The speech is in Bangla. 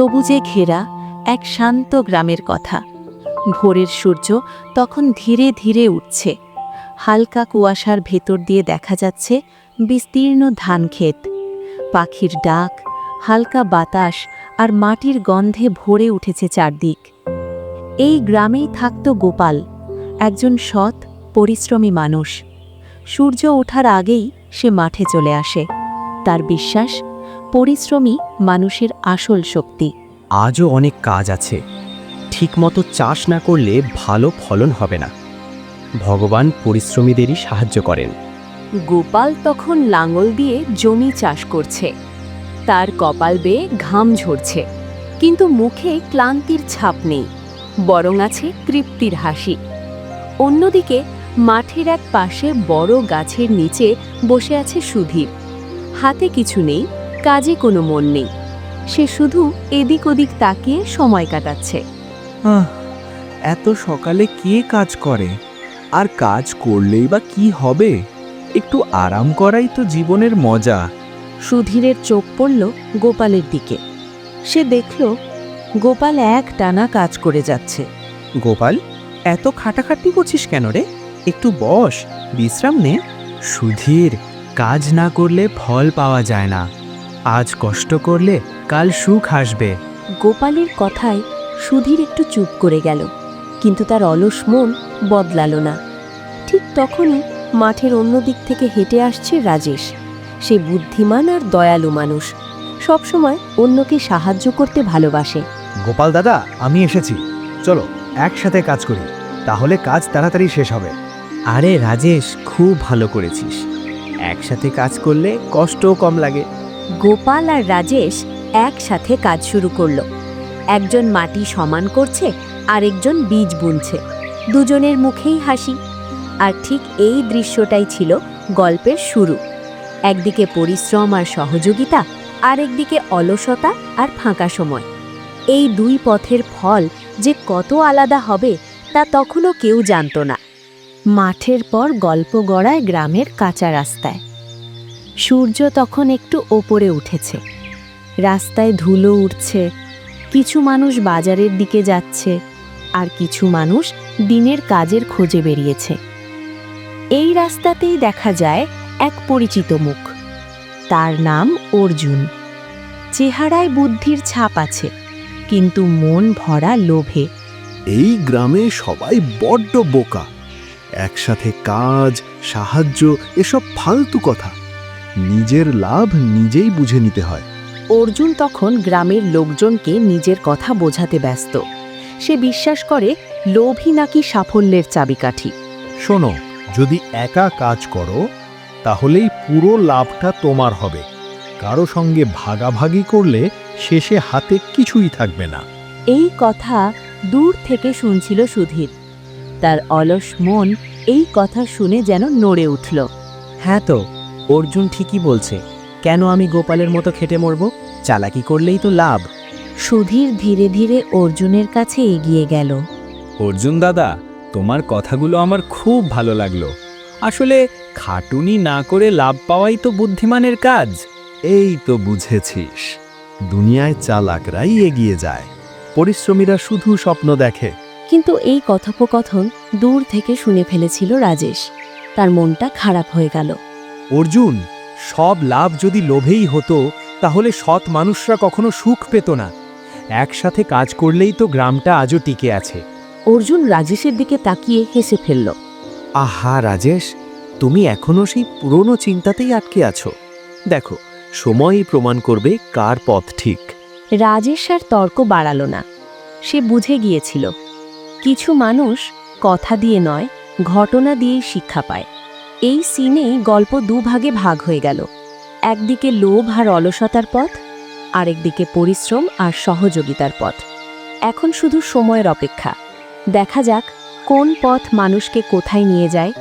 সবুজে ঘেরা এক শান্ত গ্রামের কথা। ভোরের সূর্য তখন ধীরে ধীরে উঠছে। হালকা কুয়াশার ভেতর দিয়ে দেখা যাচ্ছে বিস্তীর্ণ ধানক্ষেত পাখির ডাক, হালকা বাতাস আর মাটির গন্ধে ভরে উঠেছে চারদিক। এই গ্রামেই থাকত গোপাল, একজন সৎ, পরিশ্রমী মানুষ। সূর্য ওঠার আগেই সে মাঠে চলে আসে। তার বিশ্বাস পরিশ্রমী মানুষের আসল শক্তি। আজও অনেক কাজ আছে। ঠিকমতো চাষ না করলে ভালো ফলন হবে না। ভগবান পরিশ্রমীদেরই সাহায্য করেন। গোপাল তখন লাঙল দিয়ে জমি চাষ করছে। তার কপাল বেয়ে ঘাম ঝরছে। কিন্তু মুখে ক্লান্তির ছাপ নেই। বরং আছে তৃপ্তির হাসি। অন্যদিকে মাঠের এক পাশে বড় গাছের নিচে বসে আছে সুধীর। হাতে কিছু নেই। কাজে কোনো মন নেই। সে শুধু এদিক ওদিক তাকিয়ে সময় কাটাচ্ছে। আহ, এত সকালে কে কাজ করে? আর কাজ করলেই বা কি হবে? একটু আরাম করাই তো জীবনের মজা। সুধীরের চোখ পড়ল গোপালের দিকে। সে দেখল গোপাল এক টানা কাজ করে যাচ্ছে। গোপাল এত খাটাখাটনি করছিস কেন রে? একটু বস বিশ্রাম নে। সুধীর কাজ না করলে ফল পাওয়া যায় না। আজ কষ্ট করলে কাল সুখ আসবে। গোপালের কথায় সুধীর একটু চুপ করে গেল কিন্তু তার অলস মন বদলালো না। ঠিক তখনই মাঠের অন্য দিক থেকে হেঁটে আসছে রাজেশ। সে বুদ্ধিমান আর দয়ালু মানুষ সবসময় অন্যকে সাহায্য করতে ভালোবাসে। গোপাল দাদা আমি এসেছি। চলো একসাথে কাজ করি তাহলে কাজ তাড়াতাড়ি শেষ হবে। আরে রাজেশ খুব ভালো করেছিস। একসাথে কাজ করলে কষ্টও কম লাগে। গোপাল আর রাজেশ একসাথে কাজ শুরু করল। একজন মাটি সমান করছে, আরেকজন বীজ বুনছে। দুজনের মুখেই হাসি। আর ঠিক এই দৃশ্যটাই ছিল গল্পের শুরু। একদিকে পরিশ্রম আর সহযোগিতা আর একদিকে অলসতা আর ফাঁকা সময়। এই দুই পথের ফল যে কত আলাদা হবে, তা তখনও কেউ জানত না। মাঠের পর গল্প গড়ায় গ্রামের কাঁচা রাস্তায়। সূর্য তখন একটু ওপরে উঠেছে। রাস্তায় ধুলো উঠছে কিছু মানুষ বাজারের দিকে যাচ্ছে, আর কিছু মানুষ দিনের কাজের খোঁজে বেরিয়েছে। এই রাস্তাতেই দেখা যায় এক পরিচিত মুখ। তার নাম অর্জুন। চেহারায় বুদ্ধির ছাপ আছে, কিন্তু মন ভরা লোভে। এই গ্রামে সবাই বড্ড বোকা। একসাথে কাজ, সাহায্য, এসব ফালতু কথা। নিজের লাভ নিজেই বুঝে নিতে হয়। অর্জুন তখন গ্রামের লোকজনকে নিজের কথা বোঝাতে ব্যস্ত। সে বিশ্বাস করে লোভই নাকি সাফল্যের চাবিকাঠি। শোনো যদি একা কাজ করো তাহলেই পুরো লাভটা তোমার হবে। কারও সঙ্গে ভাগাভাগি করলে শেষে হাতে কিছুই থাকবে না। এই কথা দূর থেকে শুনছিল সুধীর। তার অলস মন এই কথা শুনে যেন নড়ে উঠল। হ্যাঁ তো অর্জুন ঠিকই বলছে কেন আমি গোপালের মতো খেটে মরব? চালাকি করলেই তো লাভ। সুধীর ধীরে ধীরে অর্জুনের কাছে এগিয়ে গেল। অর্জুন দাদা তোমার কথাগুলো আমার খুব ভালো লাগল। আসলে খাটুনি না করে লাভ পাওয়াই তো বুদ্ধিমানের কাজ। এই তো বুঝেছিস দুনিয়ায় চালাকরাই এগিয়ে যায়। পরিশ্রমীরা শুধু স্বপ্ন দেখে। কিন্তু এই কথোপকথন দূর থেকে শুনে ফেলেছিল রাজেশ। তার মনটা খারাপ হয়ে গেল। অর্জুন সব লাভ যদি লোভেই হতো তাহলে সৎ মানুষরা কখনো সুখ পেত না। একসাথে কাজ করলেই তো গ্রামটা আজও টিকে আছে। অর্জুন রাজেশের দিকে তাকিয়ে হেসে ফেলল। আহা রাজেশ তুমি এখনও সেই পুরনো চিন্তাতেই আটকে আছো। দেখো সময়ই প্রমাণ করবে কার পথ ঠিক। রাজেশ আর তর্ক বাড়ালো না। সে বুঝে গিয়েছিল। কিছু মানুষ কথা দিয়ে নয় ঘটনা দিয়েই শিক্ষা পায়। এই সিনেই গল্প দুভাগে ভাগ হয়ে গেল। একদিকে লোভ আর অলসতার পথ, আরেকদিকে পরিশ্রম আর সহযোগিতার পথ। এখন শুধু সময়ের অপেক্ষা। দেখা যাক কোন পথ মানুষকে কোথায় নিয়ে যায়